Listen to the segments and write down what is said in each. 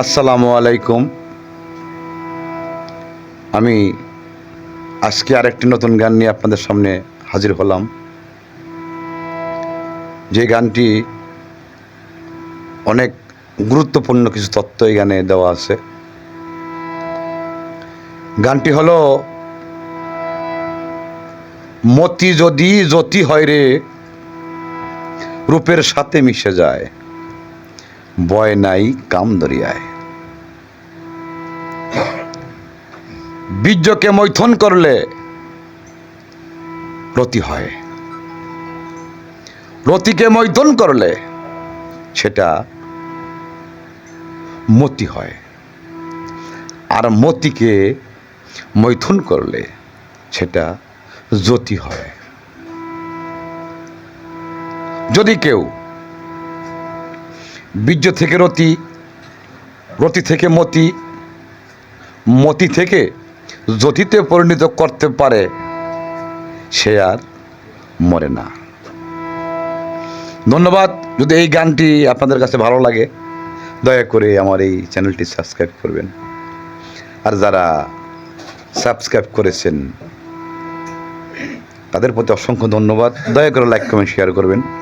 আসসালামু আলাইকুম। আমি আজকে আরেকটি নতুন গান নিয়ে আপনাদের সামনে হাজির হলাম। যে গানটি অনেক গুরুত্বপূর্ণ কিছু তত্ত্ব এই গানে দেওয়া আছে। গানটি হলো, মতি যদি জ্যোতি হয় রে, রূপের সাথে মিশে যায়। বয় নাই, কাম দরিয়ায়। বীর্যকে মৈথন করলে রতি হয়। রতিকে মৈথন করলে সেটা মতি হয়। আর মতিকে মৈথুন করলে সেটা জ্যোতি হয়। যদি কেউ বীর্য থেকে রতি রতি থেকে মতি মতি থেকে জ্যোতিতে পরিণত করতে পারে, সে আর মরে না। ধন্যবাদ। যদি এই গানটি আপনাদের কাছে ভালো লাগে, দয়া করে আমার এই চ্যানেলটি সাবস্ক্রাইব করবেন। আর যারা সাবস্ক্রাইব করেছেন, তাদের প্রতি অসংখ্য ধন্যবাদ। দয়া করে লাইক, কমেন্ট, শেয়ার করবেন।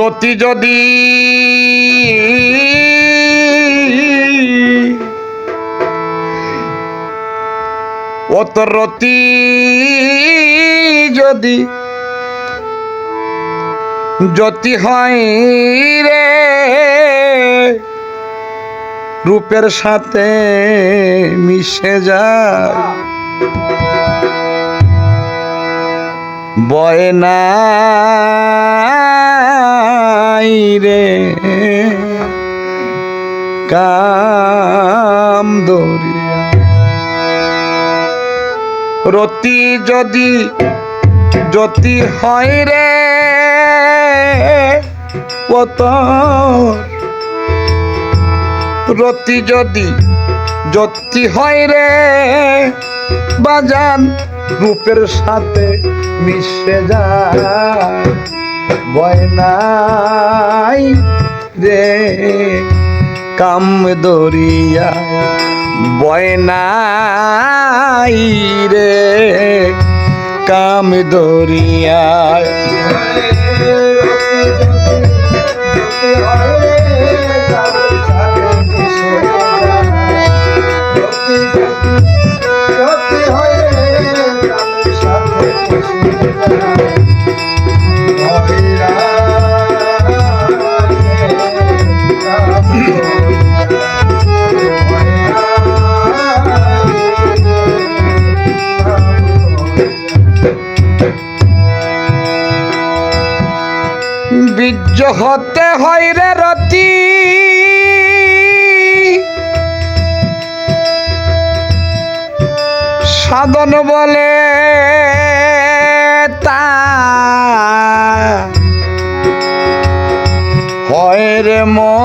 রতি যদি অত রতি যদি যতি হয় রে রূপের সাথে মিশে যায়। বয় নাই রে। কাম দরিয়া রতি যদি জ্যোতি হয় রে কত রতি যদি জ্যোতি হয় রে, বাজান রূপের সাথে মিশে যায়। ভয় নাই রে কাম দরিয়া বয়নাই রে কাম দরিয়ায় বীর্য হতে হয় রে রতি। সাধন বলে রে মতি।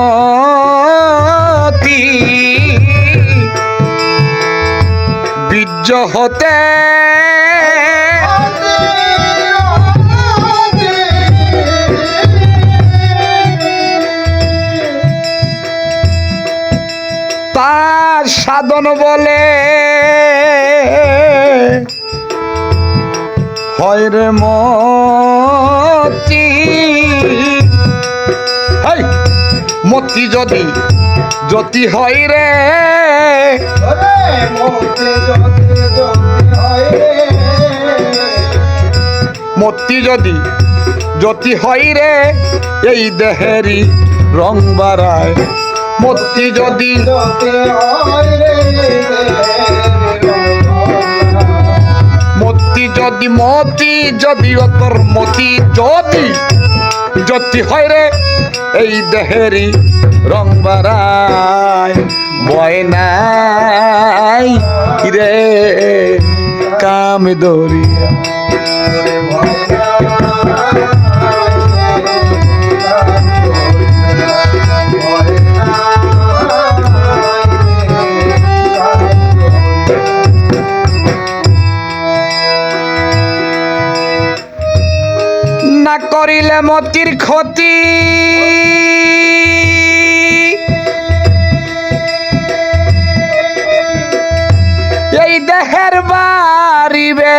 বীর্য হতে সাধন বলে। হয় রে মতি। হাই মতি যদি জ্যোতি হয় রে। মতি যদি জ্যোতি হয় রে। এই দেহেরই রং বাড়ায়। মতি যদি হয় রে। মতি যদিও তোর মতি যদি যদি হয় রে, এই দেহেরই রং বাড়ায় বয় নাই রে কাম দরিয়া করিলে মতির ক্ষতি। এই দেহের বাড়িবে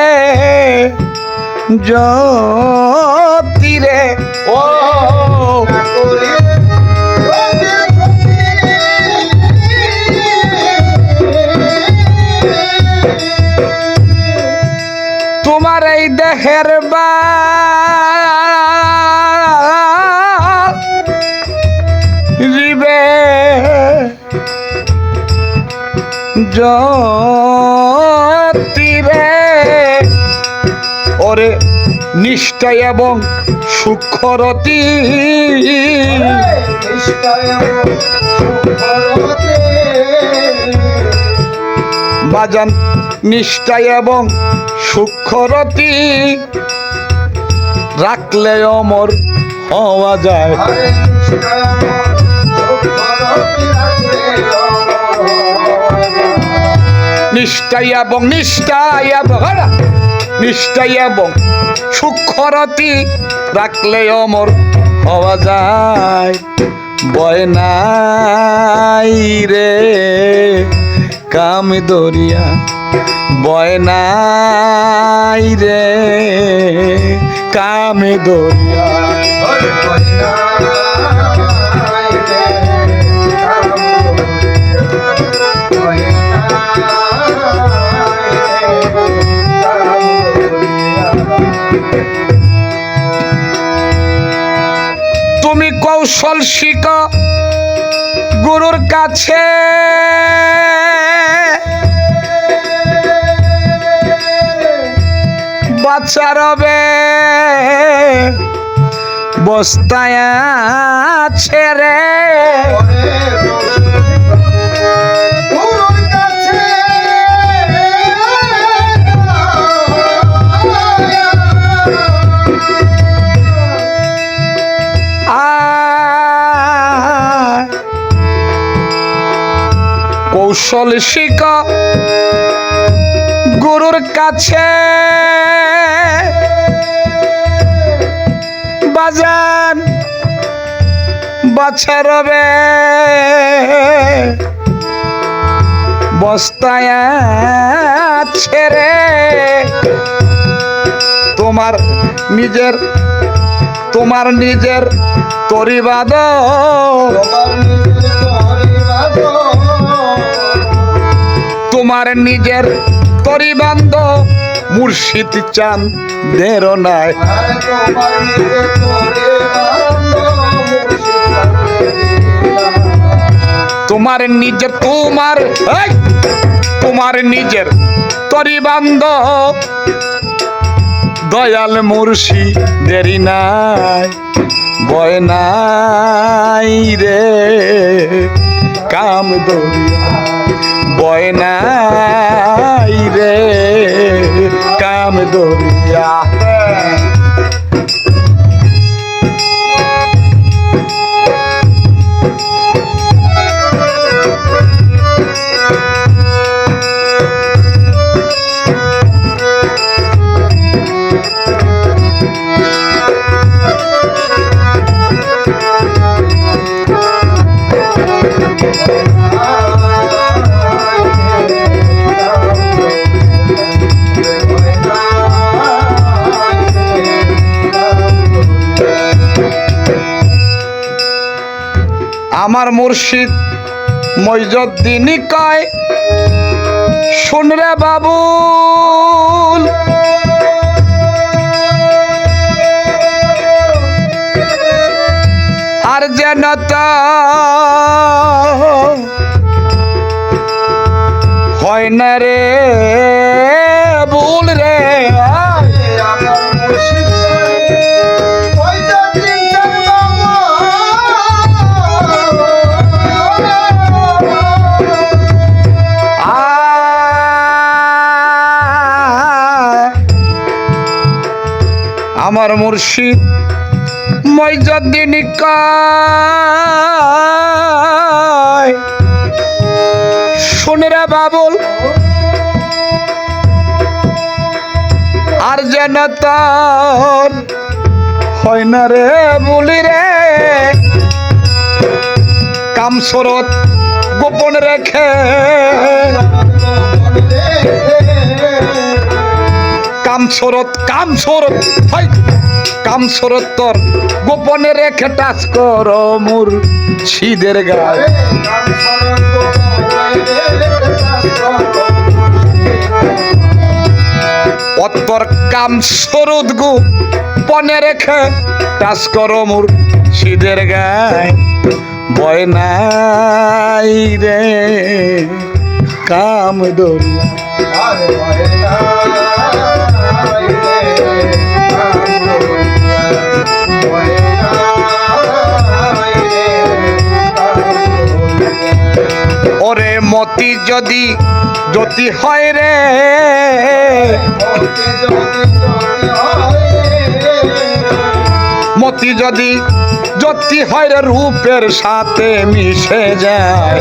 জ্যোতিরে ও জ্যোতিরে ওরে নিষ্ঠা এবং সুখরতি বাজান নিষ্ঠা এবং সুখরতি রাখলে অমর হওয়া যায়। নিষ্ঠাই এবং নিষ্ঠাই এবং হ্যাঁ, নিষ্ঠাই এবং সুখরতি রাখলে অমর হওয়া যায়। বয় নাই রে কাম দরিয়া বয় রে কাম দরিয়া। তুমি কৌশল শিখ গুরুর কাছে। বাচ্চা রবে বস্তায় আছে কৌশল শিখ। গুরুর কাছে বাজান, বাছা রবে। বস্তায় রে। তোমার নিজের তোমার নিজের তরিবাদ তোমার নিজের তরিবান্ধ মুর্শিদ চান দের নাই। তোমার নিজের তোমার তোমার নিজের তরিবান্ধ দয়াল মুর্শি দেরি নাই বয় নাই রে। কাম দরিয়া বয় নাই রে কাম দরিয়া আমার মুর্শিদ মইজদ্দিনই কয় শুন রে বাবুল। আর যেন হয় না রে আমার মুর্শিদ মইজুদ্দিন কয়। শুনে রে বাবুল। আর যেন তোর হয় না রে বলি রে। কামসরত গোপন রেখে কামসরত কামসরত হয় কামসরত তোর গোপনে রেখে টাচ কর মুর ছিদের গায়। অত্তর কাম সরুদ গু পনে রেখে টাচ কর মুর ছিদের গায়। ভয় নাই রে কাম দরিয়া। ওরে মতি যদি যদি হয় রে, মতি যদি যদি হয় রে, রূপের সাথে মিশে যায়।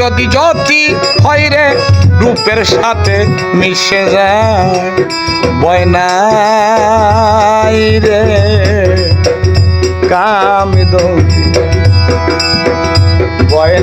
যদি যদি হয় রে রূপের সাথে মিশে যায় রে। কাম দৌড়ি বয়